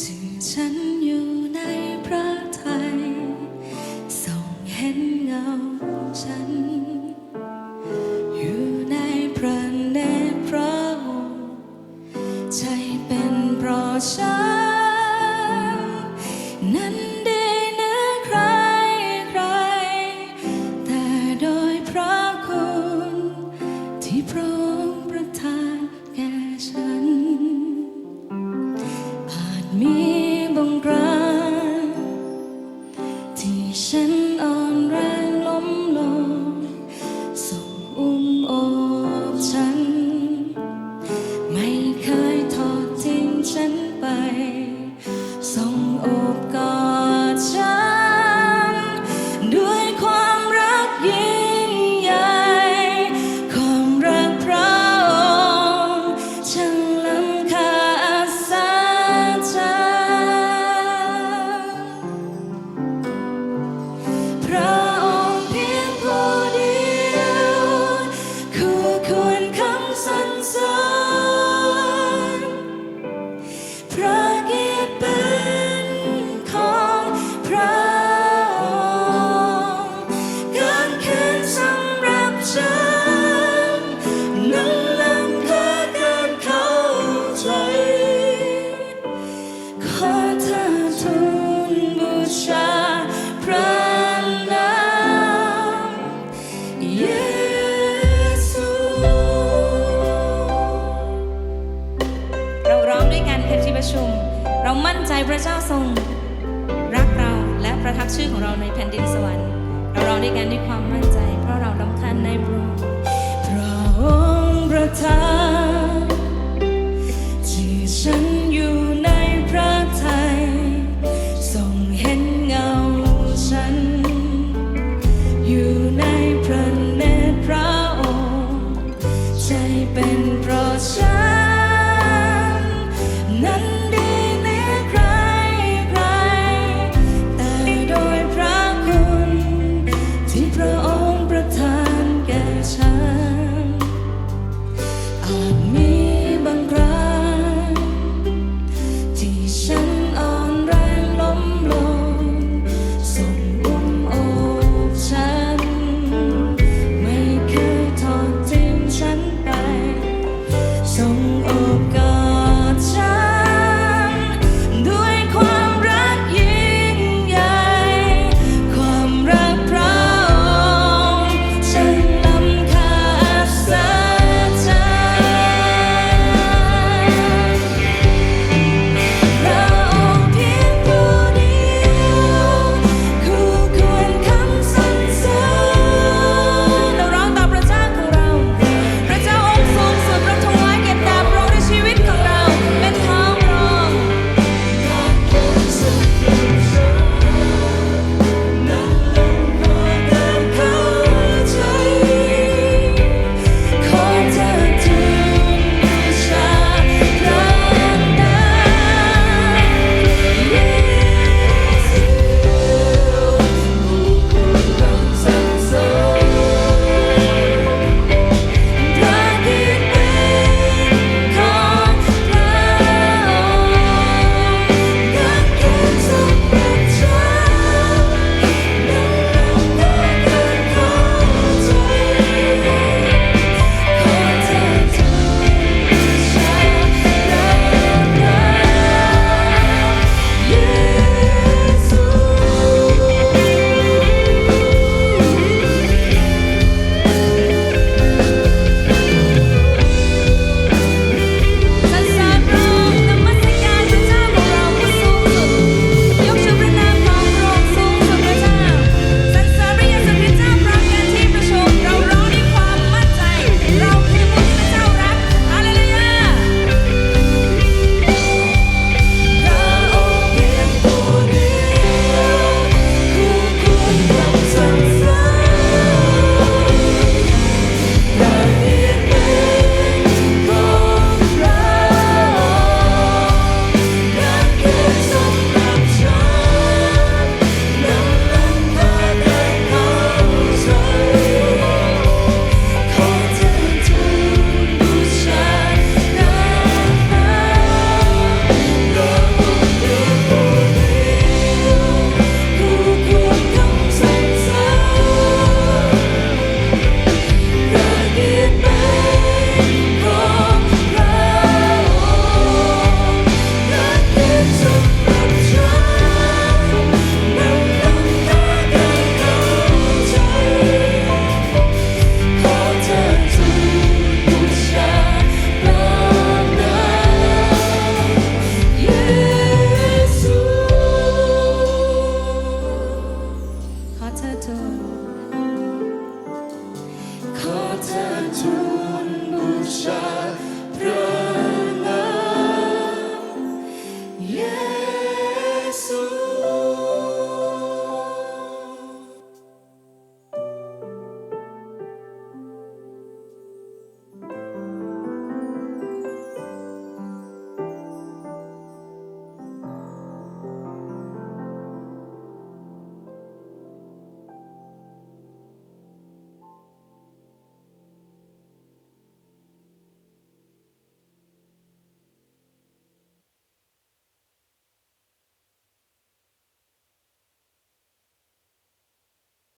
ถึงฉันอยู่ในพระทัยทรงเห็นเงาฉัน อยู่ในพระเนพระองค์ใจเป็นเพราะฉัน มั่นใจพระเจ้าทรงรักเราและประทับชื่อของเราในแผ่นดินสวรรค์ เราร้องด้วยกันด้วยความมั่นใจ เพราะเราล้ำคันในพระองค์พระองค์ประทับที่ฉัน